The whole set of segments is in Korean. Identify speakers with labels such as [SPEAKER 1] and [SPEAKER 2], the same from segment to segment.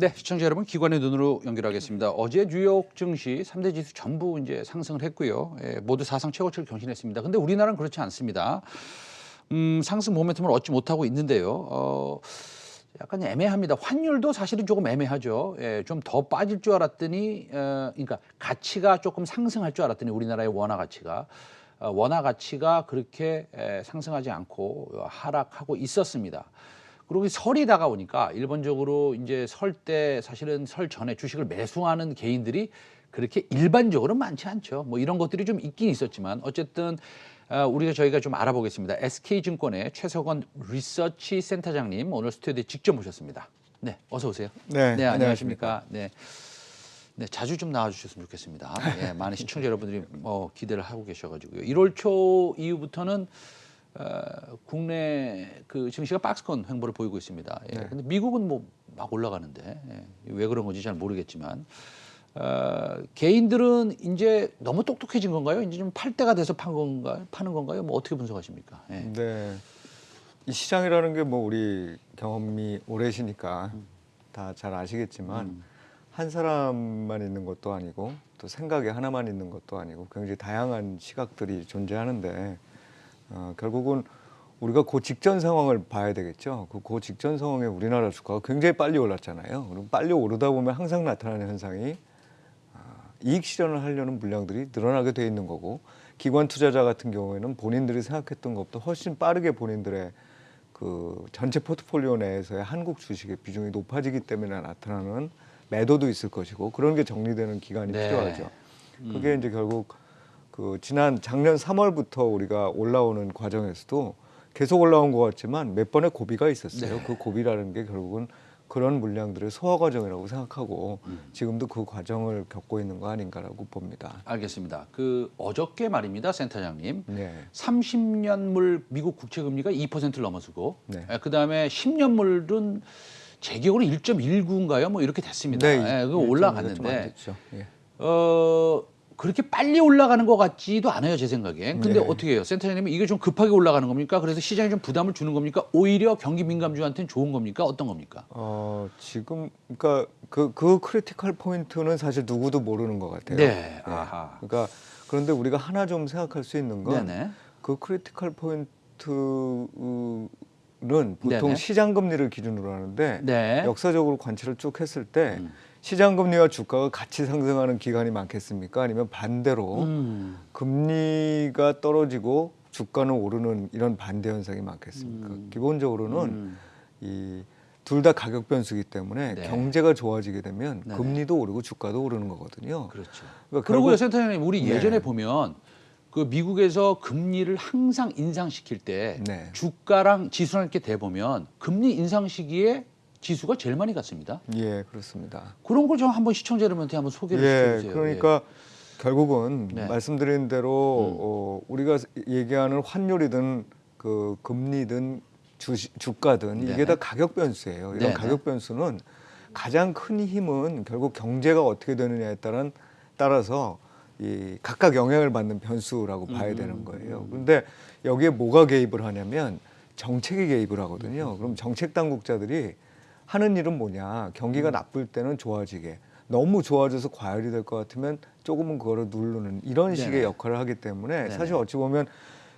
[SPEAKER 1] 네, 시청자 여러분 기관의 눈으로 연결하겠습니다. 어제 뉴욕 증시 3대 지수 전부 이제 상승을 했고요. 예, 모두 사상 최고치를 경신했습니다. 근데 우리나라는 그렇지 않습니다. 음, 상승 모멘텀을 얻지 못하고 있는데요. 어, 약간 애매합니다. 환율도 사실은 조금 애매하죠. 예, 좀 더 빠질 줄 알았더니, 어, 그러니까 가치가 조금 상승할 줄 알았더니 우리나라의 원화 가치가 어, 원화 가치가 그렇게 에, 상승하지 않고 하락하고 있었습니다. 그리고 설이 다가오니까 일반적으로 이제 설 때 사실은 설 전에 주식을 매수하는 개인들이 그렇게 일반적으로 많지 않죠. 뭐 이런 것들이 좀 있긴 있었지만 어쨌든 어, 우리가 저희가 좀 알아보겠습니다. SK증권의 최석원 리서치 센터장님 오늘 스튜디오에 직접 모셨습니다. 네, 어서 오세요.
[SPEAKER 2] 네,
[SPEAKER 1] 네 안녕하십니까. 네. 네, 자주 좀 나와주셨으면 좋겠습니다. 예, 많은 시청자 여러분들이 뭐 기대를 하고 계셔가지고요. 1월 초 이후부터는 어, 국내 그 증시가 박스권 횡보를 보이고 있습니다. 예,
[SPEAKER 2] 네.
[SPEAKER 1] 근데 미국은 뭐 막 올라가는데 예, 왜 그런 건지 잘 모르겠지만 어, 개인들은 이제 너무 똑똑해진 건가요? 이제 좀 팔 때가 돼서 판 건가요? 파는 건가요? 뭐 어떻게 분석하십니까? 예.
[SPEAKER 2] 네. 이 시장이라는 게 뭐 우리 경험이 오래시니까 다잘 아시겠지만
[SPEAKER 1] 음.
[SPEAKER 2] 한 사람만 있는 것도 아니고 또 생각이 하나만 있는 것도 아니고 굉장히 다양한 시각들이 존재하는데 어, 결국은 우리가 그 직전 상황을 봐야 되겠죠. 그, 그 직전 상황에 우리나라 주가가 굉장히 빨리 올랐잖아요. 그럼 빨리 오르다 보면 항상 나타나는 현상이 아, 이익 실현을 하려는 물량들이 늘어나게 돼 있는 거고 기관 투자자 같은 경우에는 본인들이 생각했던 것보다 훨씬 빠르게 본인들의 그 전체 포트폴리오 내에서의 한국 주식의 비중이 높아지기 때문에 나타나는 매도도 있을 것이고 그런 게 정리되는 기간이
[SPEAKER 1] 네.
[SPEAKER 2] 필요하죠. 그게 이제 결국 그 지난 작년 3월부터 우리가 올라오는 과정에서도 계속 올라온 것 같지만 몇 번의 고비가 있었어요.
[SPEAKER 1] 네.
[SPEAKER 2] 그 고비라는 게 결국은 그런 물량들의 소화 과정이라고 생각하고
[SPEAKER 1] 음.
[SPEAKER 2] 지금도 그 과정을 겪고 있는 거 아닌가라고 봅니다.
[SPEAKER 1] 알겠습니다. 그 어저께 말입니다, 센터장님.
[SPEAKER 2] 네.
[SPEAKER 1] 30년물 미국 국채 금리가 2%를 넘어서고
[SPEAKER 2] 네.
[SPEAKER 1] 그 다음에 10년물은 제 기억으로 1.19인가요? 뭐 이렇게 됐습니다. 예, 그거
[SPEAKER 2] 일정이 좀안
[SPEAKER 1] 올라갔는데.
[SPEAKER 2] 예.
[SPEAKER 1] 어 그렇게 빨리 올라가는 것 같지도 않아요, 제 생각엔. 근데
[SPEAKER 2] 네.
[SPEAKER 1] 어떻게 해요, 센터장님은 이게 좀 급하게 올라가는 겁니까? 그래서 시장에 좀 부담을 주는 겁니까? 오히려 경기 민감주한테는 좋은 겁니까? 어떤 겁니까?
[SPEAKER 2] 어, 지금 그러니까 그, 그 크리티컬 포인트는 사실 누구도 모르는 것 같아요.
[SPEAKER 1] 네, 아하.
[SPEAKER 2] 그러니까 그런데 우리가 하나 좀 생각할 수 있는 건. 그 크리티컬 포인트 는 보통
[SPEAKER 1] 네네.
[SPEAKER 2] 시장 금리를 기준으로 하는데
[SPEAKER 1] 네.
[SPEAKER 2] 역사적으로 관찰을 쭉 했을 때
[SPEAKER 1] 음.
[SPEAKER 2] 시장 금리와 주가가 같이 상승하는 기간이 많겠습니까? 아니면 반대로
[SPEAKER 1] 음.
[SPEAKER 2] 금리가 떨어지고 주가는 오르는 이런 반대 현상이 많겠습니까?
[SPEAKER 1] 음.
[SPEAKER 2] 기본적으로는
[SPEAKER 1] 음.
[SPEAKER 2] 이둘 다 가격 변수기 때문에
[SPEAKER 1] 네.
[SPEAKER 2] 경제가 좋아지게 되면
[SPEAKER 1] 네네.
[SPEAKER 2] 금리도 오르고 주가도 오르는 거거든요.
[SPEAKER 1] 그렇죠.
[SPEAKER 2] 그러니까
[SPEAKER 1] 그러고요, 센터장님, 우리
[SPEAKER 2] 네.
[SPEAKER 1] 예전에 보면 그 미국에서 금리를 항상 인상시킬 때
[SPEAKER 2] 네.
[SPEAKER 1] 주가랑 지수랑 이렇게 대 보면 금리 인상 시기에 지수가 제일 많이 갔습니다.
[SPEAKER 2] 예, 그렇습니다.
[SPEAKER 1] 그런 걸 좀 한번 시청자 여러분한테 한번 소개를
[SPEAKER 2] 예,
[SPEAKER 1] 시켜주세요.
[SPEAKER 2] 그러니까 결국은
[SPEAKER 1] 네. 음.
[SPEAKER 2] 말씀드린 대로 어, 우리가 얘기하는 환율이든 그 금리든 주, 주가든
[SPEAKER 1] 네네.
[SPEAKER 2] 이게 다 가격 변수예요. 이런
[SPEAKER 1] 네네.
[SPEAKER 2] 가격 변수는 가장 큰 힘은 결국 경제가 어떻게 되느냐에 따른 따라서 이 각각 영향을 받는 변수라고 봐야
[SPEAKER 1] 음.
[SPEAKER 2] 되는 거예요. 그런데 여기에 뭐가 개입을 하냐면 정책이 개입을 하거든요. 그럼 정책 당국자들이 하는 일은 뭐냐? 경기가 나쁠 때는 좋아지게. 너무 좋아져서 과열이 될 것 같으면 조금은 그거를 누르는 이런 식의
[SPEAKER 1] 네네.
[SPEAKER 2] 역할을 하기 때문에
[SPEAKER 1] 네네.
[SPEAKER 2] 사실 어찌 보면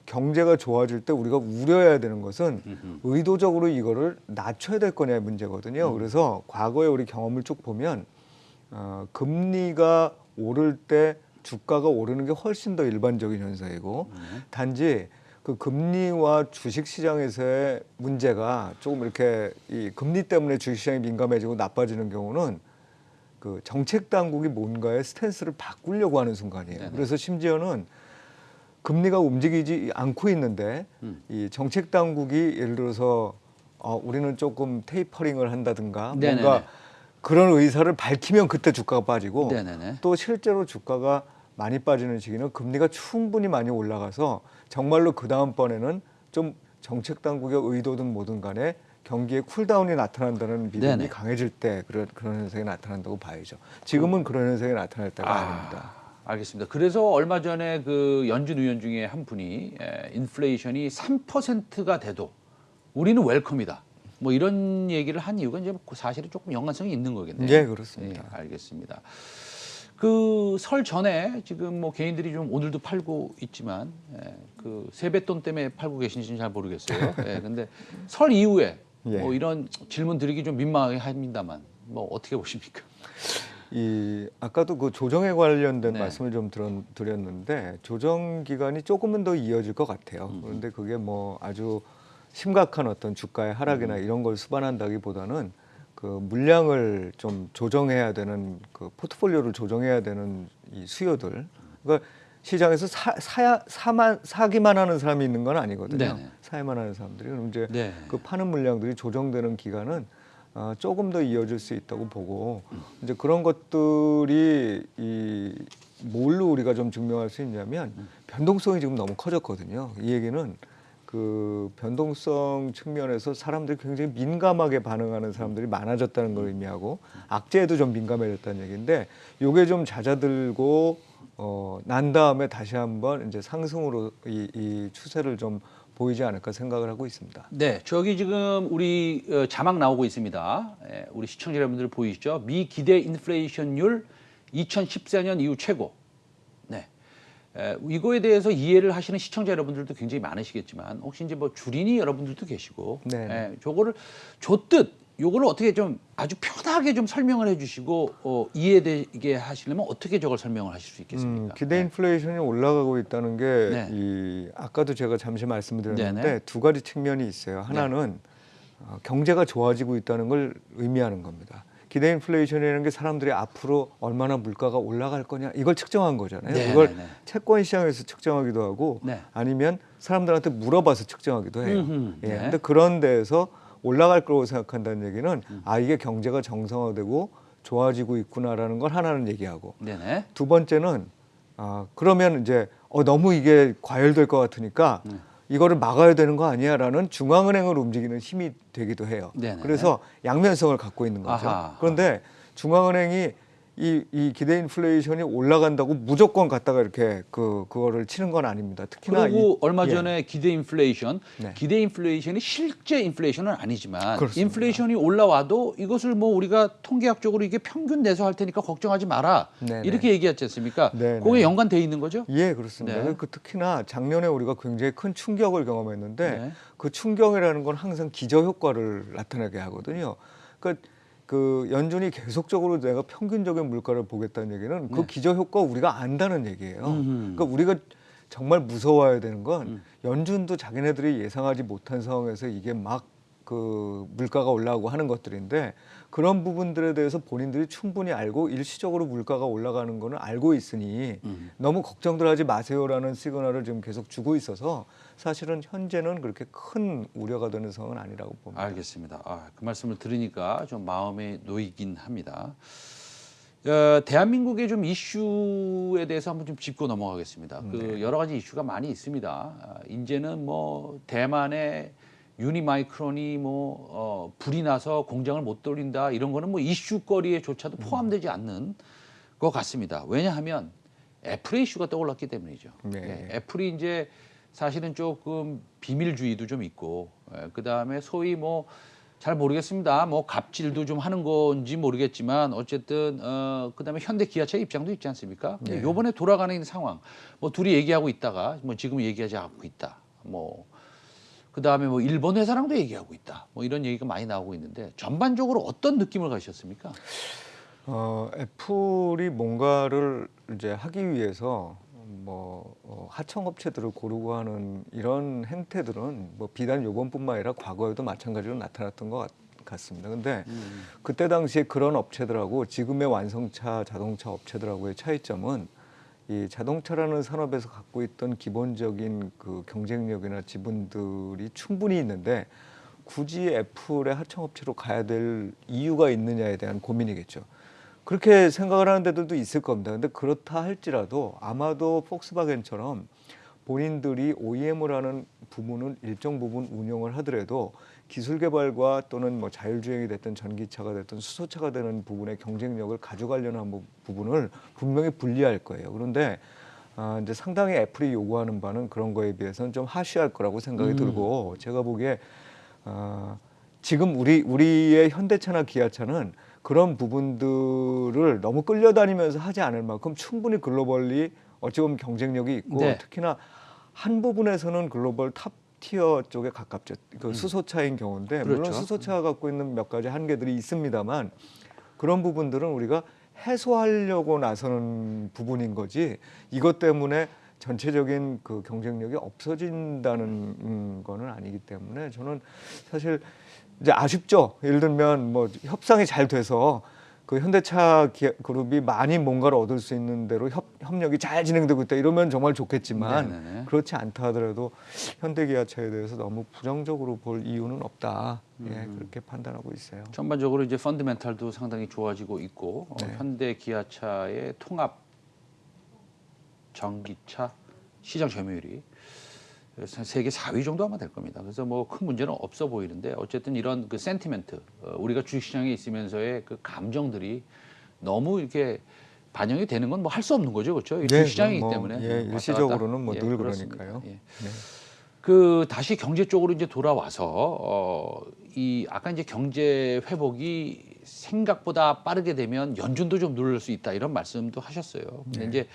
[SPEAKER 2] 경제가 좋아질 때 우리가 우려해야 되는 것은
[SPEAKER 1] 음흠.
[SPEAKER 2] 의도적으로 이거를 낮춰야 될 거냐의 문제거든요.
[SPEAKER 1] 음.
[SPEAKER 2] 그래서 과거에 우리 경험을 쭉 보면 어, 금리가 오를 때 주가가 오르는 게 훨씬 더 일반적인 현상이고
[SPEAKER 1] 음.
[SPEAKER 2] 단지 그 금리와 주식 시장에서의 문제가 조금 이렇게 이 금리 때문에 주식 시장이 민감해지고 나빠지는 경우는 그 정책 당국이 뭔가의 스탠스를 바꾸려고 하는 순간이에요.
[SPEAKER 1] 네네.
[SPEAKER 2] 그래서 심지어는 금리가 움직이지 않고 있는데
[SPEAKER 1] 음.
[SPEAKER 2] 이 정책 당국이 예를 들어서 어, 우리는 조금 테이퍼링을 한다든가
[SPEAKER 1] 네네네.
[SPEAKER 2] 뭔가 그런 의사를 밝히면 그때 주가가 빠지고
[SPEAKER 1] 네네네.
[SPEAKER 2] 또 실제로 주가가 많이 빠지는 시기는 금리가 충분히 많이 올라가서 정말로 그 다음번에는 좀 정책 당국의 의도든 뭐든 간에 경기에 쿨다운이 나타난다는 믿음이
[SPEAKER 1] 네네.
[SPEAKER 2] 강해질 때 그런 그런 현상이 나타난다고 봐야죠. 지금은 그런 현상이 나타날 때가
[SPEAKER 1] 아.
[SPEAKER 2] 아. 닙니다
[SPEAKER 1] 알겠습니다. 그래서 얼마 전에 그 연준 의원 중에 한 분이 에, 인플레이션이 3%가 돼도 우리는 웰컴이다. 뭐 이런 얘기를 한 이유가 이제 그 사실은 조금 연관성이 있는 거겠네요.
[SPEAKER 2] 예, 그렇습니다.
[SPEAKER 1] 예, 알겠습니다. 그 설 전에 지금 뭐 개인들이 좀 오늘도 팔고 있지만 예, 그 세뱃돈 때문에 팔고 계신지는 잘 모르겠어요. 예, 근데 설 이후에
[SPEAKER 2] 예.
[SPEAKER 1] 뭐 이런 질문 드리기 좀 민망하게 합니다만 뭐 어떻게 보십니까?
[SPEAKER 2] 이 아까도 그 조정에 관련된
[SPEAKER 1] 네.
[SPEAKER 2] 말씀을 좀 드렸, 드렸는데 조정 기간이 조금은 더 이어질 것 같아요.
[SPEAKER 1] 음.
[SPEAKER 2] 그런데 그게 뭐 아주 심각한 어떤 주가의 하락이나
[SPEAKER 1] 음.
[SPEAKER 2] 이런 걸 수반한다기보다는 그 물량을 좀 조정해야 되는 그 포트폴리오를 조정해야 되는 이 수요들. 그러니까 시장에서 사, 사야 사만 사기만 하는 사람이 있는 건 아니거든요.
[SPEAKER 1] 네네.
[SPEAKER 2] 사야만 하는 사람들이 그럼 이제
[SPEAKER 1] 네.
[SPEAKER 2] 그 파는 물량들이 조정되는 기간은 어, 조금 더 이어질 수 있다고 보고 이제 그런 것들이 이 뭘로 우리가 좀 증명할 수 있냐면 변동성이 지금 너무 커졌거든요. 이 얘기는 그 변동성 측면에서 사람들이 굉장히 민감하게 반응하는 사람들이 많아졌다는 걸 의미하고 악재에도 좀 민감해졌다는 얘기인데 요게 좀 잦아들고 어, 난 다음에 다시 한번 이제 상승으로 이, 이 추세를 좀 보이지 않을까 생각을 하고 있습니다.
[SPEAKER 1] 네, 저기 지금 우리 어, 자막 나오고 있습니다. 예, 우리 시청자 여러분들 보이시죠? 미 기대 인플레이션율 2014년 이후 최고. 네. 에, 이거에 대해서 이해를 하시는 시청자 여러분들도 굉장히 많으시겠지만 혹시 이제 뭐 주린이 여러분들도 계시고,
[SPEAKER 2] 네.
[SPEAKER 1] 예, 저거를 좋듯 요거를 어떻게 좀 아주 편하게 좀 설명을 해주시고 어, 이해되게 하시려면 어떻게 저걸 설명을 하실 수
[SPEAKER 2] 음,
[SPEAKER 1] 있겠습니까?
[SPEAKER 2] 기대
[SPEAKER 1] 네.
[SPEAKER 2] 인플레이션이 올라가고 있다는 게
[SPEAKER 1] 네.
[SPEAKER 2] 이 아까도 제가 잠시 말씀드렸는데
[SPEAKER 1] 네네.
[SPEAKER 2] 두 가지 측면이 있어요. 하나는 어, 경제가 좋아지고 있다는 걸 의미하는 겁니다. 기대 인플레이션이라는 게 사람들이 앞으로 얼마나 물가가 올라갈 거냐 이걸 측정한 거잖아요.
[SPEAKER 1] 네,
[SPEAKER 2] 이걸
[SPEAKER 1] 네, 네.
[SPEAKER 2] 채권 시장에서 측정하기도 하고
[SPEAKER 1] 네.
[SPEAKER 2] 아니면 사람들한테 물어봐서 측정하기도 해요.
[SPEAKER 1] 음흠,
[SPEAKER 2] 예.
[SPEAKER 1] 네.
[SPEAKER 2] 근데 그런 데에서 올라갈 거라고 생각한다는 얘기는
[SPEAKER 1] 음.
[SPEAKER 2] 아 이게 경제가 정상화되고 좋아지고 있구나라는 걸 하나는 얘기하고
[SPEAKER 1] 네네.
[SPEAKER 2] 두 번째는 아 그러면 이제 어 너무 이게 과열될 것 같으니까
[SPEAKER 1] 네.
[SPEAKER 2] 이거를 막아야 되는 거 아니야라는 중앙은행을 움직이는 힘이 되기도 해요.
[SPEAKER 1] 네네.
[SPEAKER 2] 그래서 양면성을 갖고 있는 거죠.
[SPEAKER 1] 아하.
[SPEAKER 2] 그런데 중앙은행이 이, 이 기대 인플레이션이 올라간다고 무조건 갖다가 이렇게 그 그거를 치는 건 아닙니다. 특히나
[SPEAKER 1] 그리고
[SPEAKER 2] 이-
[SPEAKER 1] 얼마
[SPEAKER 2] 예.
[SPEAKER 1] 전에 기대 인플레이션,
[SPEAKER 2] 네.
[SPEAKER 1] 기대 인플레이션이 실제 인플레이션은 아니지만
[SPEAKER 2] 그렇습니다.
[SPEAKER 1] 인플레이션이 올라와도 이것을 뭐 우리가 통계학적으로 이게 평균 내서 할 테니까 걱정하지 마라
[SPEAKER 2] 네네.
[SPEAKER 1] 이렇게 얘기했지 않습니까?
[SPEAKER 2] 네네.
[SPEAKER 1] 그게 연관돼 있는 거죠?
[SPEAKER 2] 예, 그렇습니다.
[SPEAKER 1] 네.
[SPEAKER 2] 그 특히나 작년에 우리가 굉장히 큰 충격을 경험했는데
[SPEAKER 1] 네.
[SPEAKER 2] 그 충격이라는 건 항상 기저 효과를 나타나게 하거든요. 그러니까 그 연준이 계속적으로 내가 평균적인 물가를 보겠다는 얘기는 그
[SPEAKER 1] 네.
[SPEAKER 2] 기저 효과 우리가 안다는 얘기예요.
[SPEAKER 1] 음흠.
[SPEAKER 2] 그러니까 우리가 정말 무서워야 되는 건
[SPEAKER 1] 음.
[SPEAKER 2] 연준도 자기네들이 예상하지 못한 상황에서 이게 막 그 물가가 올라오고 하는 것들인데 그런 부분들에 대해서 본인들이 충분히 알고 일시적으로 물가가 올라가는 거는 알고 있으니
[SPEAKER 1] 음.
[SPEAKER 2] 너무 걱정들 하지 마세요라는 시그널을 지금 계속 주고 있어서 사실은 현재는 그렇게 큰 우려가 되는 상황은 아니라고 봅니다.
[SPEAKER 1] 알겠습니다. 아, 그 말씀을 들으니까 좀 마음에 놓이긴 합니다. 어, 대한민국의 좀 이슈에 대해서 한번 좀 짚고 넘어가겠습니다.
[SPEAKER 2] 네.
[SPEAKER 1] 그 여러 가지 이슈가 많이 있습니다. 아, 이제는 뭐 대만의 유니마이크론이 뭐 어, 불이 나서 공장을 못 돌린다 이런 거는 뭐 이슈거리에조차도 포함되지 않는 것 같습니다. 왜냐하면 애플의 이슈가 떠올랐기 때문이죠.
[SPEAKER 2] 네.
[SPEAKER 1] 예, 애플이 이제 사실은 조금 비밀주의도 좀 있고 그 다음에 소위 뭐 잘 모르겠습니다. 뭐 갑질도 좀 하는 건지 모르겠지만 어쨌든 어 그다음에 현대 기아차 입장도 있지 않습니까? 근데
[SPEAKER 2] 네.
[SPEAKER 1] 요번에 돌아가는 상황 뭐 둘이 얘기하고 있다가 뭐 지금 얘기하지 않고 있다. 뭐 그 다음에 뭐 일본 회사랑도 얘기하고 있다. 뭐 이런 얘기가 많이 나오고 있는데 전반적으로 어떤 느낌을 가셨습니까?
[SPEAKER 2] 어, 애플이 뭔가를 이제 하기 위해서 뭐 어, 하청업체들을 고르고 하는 이런 행태들은 뭐 비단 요번뿐만 아니라 과거에도 마찬가지로 나타났던 것 같, 같습니다. 근데 그때 당시에 그런 업체들하고 지금의 완성차 자동차 업체들하고의 차이점은 이 자동차라는 산업에서 갖고 있던 기본적인 그 경쟁력이나 지분들이 충분히 있는데 굳이 애플의 하청업체로 가야 될 이유가 있느냐에 대한 고민이겠죠. 그렇게 생각을 하는 데들도 있을 겁니다. 근데 그렇다 할지라도 아마도 폭스바겐처럼 본인들이 OEM을 하는 부분은 일정 부분 운영을 하더라도 기술 개발과 또는 뭐 자율주행이 됐든 전기차가 됐든 수소차가 되는 부분의 경쟁력을 가져가려는 부- 부분을 분명히 분리할 거예요. 그런데 아, 이제 상당히 애플이 요구하는 바는 그런 거에 비해서는 좀 하시할 거라고 생각이
[SPEAKER 1] 음.
[SPEAKER 2] 들고 제가 보기에 아, 지금 우리 우리의 현대차나 기아차는 그런 부분들을 너무 끌려다니면서 하지 않을 만큼 충분히 글로벌리 어찌 보면 경쟁력이 있고
[SPEAKER 1] 네.
[SPEAKER 2] 특히나 한 부분에서는 글로벌 탑 티어 쪽에 가깝죠. 그 수소차인 경우인데 물론
[SPEAKER 1] 음. 그렇죠.
[SPEAKER 2] 수소차가 갖고 있는 몇 가지 한계들이 있습니다만 그런 부분들은 우리가 해소하려고 나서는 부분인 거지 이것 때문에 전체적인 그 경쟁력이 없어진다는 음, 거는 아니기 때문에 저는 사실 이제 아쉽죠. 예를 들면 뭐 협상이 잘 돼서 그 현대차 기아 그룹이 많이 뭔가를 얻을 수 있는 대로 협, 협력이 잘 진행되고 있다 이러면 정말 좋겠지만
[SPEAKER 1] 네네네.
[SPEAKER 2] 그렇지 않다 하더라도 현대기아차에 대해서 너무 부정적으로 볼 이유는 없다. 예,
[SPEAKER 1] 음.
[SPEAKER 2] 그렇게 판단하고 있어요.
[SPEAKER 1] 전반적으로 이제 펀드멘탈도 상당히 좋아지고 있고 어,
[SPEAKER 2] 네.
[SPEAKER 1] 현대 기아차의 통합 전기차 시장 점유율이 세계 4위 정도 아마 될 겁니다. 그래서 뭐 큰 문제는 없어 보이는데 어쨌든 이런 그 센티멘트 어, 우리가 주식시장에 있으면서의 그 감정들이 너무 이렇게 반영이 되는 건 뭐 할 수 없는 거죠, 그렇죠? 이
[SPEAKER 2] 네,
[SPEAKER 1] 주식시장이기
[SPEAKER 2] 뭐,
[SPEAKER 1] 때문에
[SPEAKER 2] 예. 일시적으로는 뭐늘
[SPEAKER 1] 그렇습니다.
[SPEAKER 2] 그러니까요.
[SPEAKER 1] 예.
[SPEAKER 2] 네.
[SPEAKER 1] 그 다시 경제 쪽으로 이제 돌아와서 어, 이 아까 이제 경제 회복이 생각보다 빠르게 되면 연준도 좀 누를 수 있다 이런 말씀도 하셨어요. 근데
[SPEAKER 2] 네.
[SPEAKER 1] 이제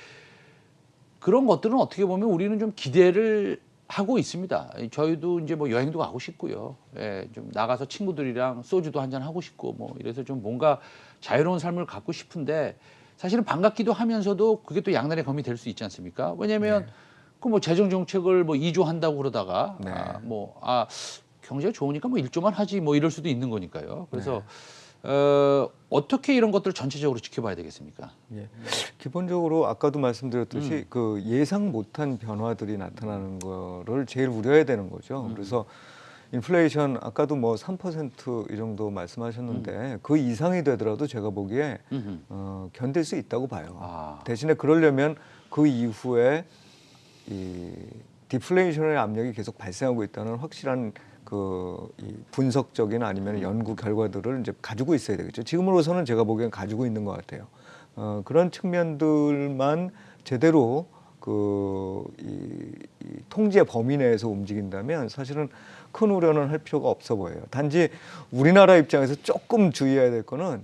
[SPEAKER 1] 그런 것들은 어떻게 보면 우리는 좀 기대를 하고 있습니다. 저희도 이제 뭐 여행도 가고 싶고요. 예, 좀 나가서 친구들이랑 소주도 한잔 하고 싶고 뭐 이래서 좀 뭔가 자유로운 삶을 갖고 싶은데 사실은 반갑기도 하면서도 그게 또 양날의 검이 될 수 있지 않습니까? 왜냐하면 그뭐 재정 정책을 뭐 2조 한다고 그러다가
[SPEAKER 2] 네.
[SPEAKER 1] 아, 뭐 아 경제가 좋으니까 뭐 1조만 하지 뭐 이럴 수도 있는 거니까요. 그래서 어, 어떻게 이런 것들을 전체적으로 지켜봐야 되겠습니까?
[SPEAKER 2] 예. 기본적으로 아까도 말씀드렸듯이
[SPEAKER 1] 음.
[SPEAKER 2] 그 예상 못한 변화들이 나타나는 거를 제일 우려해야 되는 거죠.
[SPEAKER 1] 음.
[SPEAKER 2] 그래서 인플레이션 아까도 뭐 3%이 정도 말씀하셨는데
[SPEAKER 1] 음.
[SPEAKER 2] 그 이상이 되더라도 제가 보기에
[SPEAKER 1] 음흠.
[SPEAKER 2] 어, 견딜 수 있다고 봐요.
[SPEAKER 1] 아,
[SPEAKER 2] 대신에 그러려면 그 이후에 이 디플레이션의 압력이 계속 발생하고 있다는 확실한 그이 분석적인 아니면 연구 결과들을 이제 가지고 있어야 되겠죠. 지금으로서는 제가 보기엔 가지고 있는 것 같아요. 어, 그런 측면들만 제대로 그 이 이 통제 범위 내에서 움직인다면 사실은 큰 우려는 할 필요가 없어 보여요. 단지 우리나라 입장에서 조금 주의해야 될 거는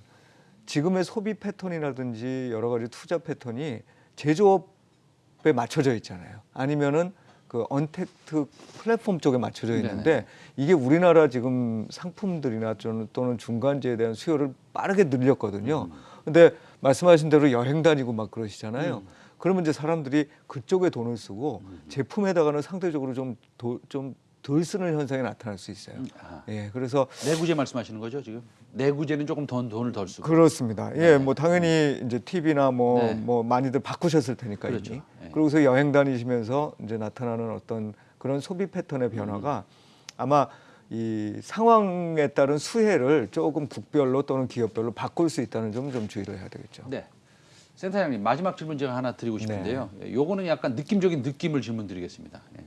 [SPEAKER 2] 지금의 소비 패턴이라든지 여러 가지 투자 패턴이 제조업에 맞춰져 있잖아요. 아니면은 그 언택트 플랫폼 쪽에 맞춰져 있는데
[SPEAKER 1] 네네.
[SPEAKER 2] 이게 우리나라 지금 상품들이나 또는, 중간재에 대한 수요를 빠르게 늘렸거든요. 근데 말씀하신 대로 여행 다니고 막 그러시잖아요. 그러면 이제 사람들이 그쪽에 돈을 쓰고 제품에다가는 상대적으로 좀좀 덜 쓰는 현상이 나타날 수 있어요.
[SPEAKER 1] 아,
[SPEAKER 2] 예, 그래서
[SPEAKER 1] 내구재 말씀하시는 거죠 지금? 내구재는 조금 더 돈을 덜 쓰고.
[SPEAKER 2] 그렇습니다. 예,
[SPEAKER 1] 네.
[SPEAKER 2] 뭐 당연히 이제 TV나 뭐뭐
[SPEAKER 1] 네.
[SPEAKER 2] 많이들 바꾸셨을 테니까
[SPEAKER 1] 그렇죠. 네.
[SPEAKER 2] 그러고서 여행 다니시면서 이제 나타나는 어떤 그런 소비 패턴의 변화가 아마 이 상황에 따른 수혜를 조금 국별로 또는 기업별로 바꿀 수 있다는 점 좀 주의를 해야 되겠죠.
[SPEAKER 1] 네. 센터장님 마지막 질문 제가 하나 드리고 싶은데요. 예, 요거는 약간 느낌적인 느낌을 질문 드리겠습니다. 예.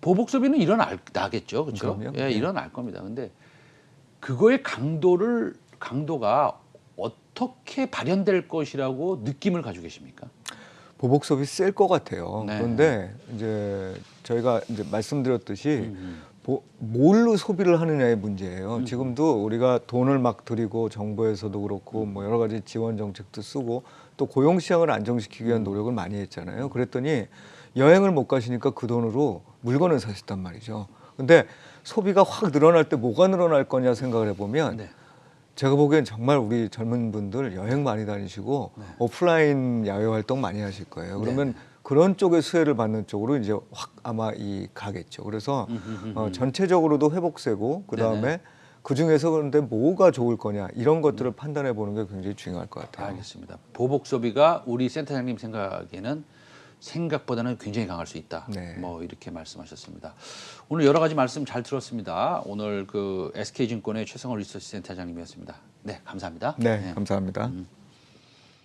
[SPEAKER 1] 보복 소비는 일어날 나겠죠, 그렇죠? 예,
[SPEAKER 2] 네.
[SPEAKER 1] 일어날 겁니다. 근데 그거의 강도를 강도가 어떻게 발현될 것이라고 느낌을 가지고 계십니까?
[SPEAKER 2] 보복 소비 셀것 같아요.
[SPEAKER 1] 네.
[SPEAKER 2] 그런데 이제 저희가 이제 말씀드렸듯이
[SPEAKER 1] 음.
[SPEAKER 2] 보- 뭘로 소비를 하느냐의 문제예요.
[SPEAKER 1] 음.
[SPEAKER 2] 지금도 우리가 돈을 막 들이고 정부에서도 그렇고 뭐 여러 가지 지원 정책도 쓰고 또 고용 시장을 안정시키기
[SPEAKER 1] 음.
[SPEAKER 2] 위한 노력을 많이 했잖아요. 그랬더니 여행을 못 가시니까 그 돈으로 물건을 사셨단 말이죠. 근데 소비가 확 늘어날 때 뭐가 늘어날 거냐 생각을 해보면
[SPEAKER 1] 네.
[SPEAKER 2] 제가 보기엔 정말 우리 젊은 분들 여행 많이 다니시고
[SPEAKER 1] 네.
[SPEAKER 2] 오프라인 야외 활동 많이 하실 거예요. 그러면 그런 쪽의 수혜를 받는 쪽으로 이제 확 아마 이 가겠죠. 그래서
[SPEAKER 1] 음흠흠흠.
[SPEAKER 2] 어, 전체적으로도 회복세고 그 다음에. 그 중에서 그런데 뭐가 좋을 거냐 이런 것들을 판단해 보는 게 굉장히 중요할 것 같아요.
[SPEAKER 1] 알겠습니다. 보복 소비가 우리 센터장님 생각에는 생각보다는 굉장히 강할 수 있다.
[SPEAKER 2] 네.
[SPEAKER 1] 뭐 이렇게 말씀하셨습니다. 오늘 여러 가지 말씀 잘 들었습니다. 오늘 그 SK증권의 최성월 리서치 센터장님이었습니다. 네, 감사합니다.
[SPEAKER 2] 네, 감사합니다.
[SPEAKER 1] 음.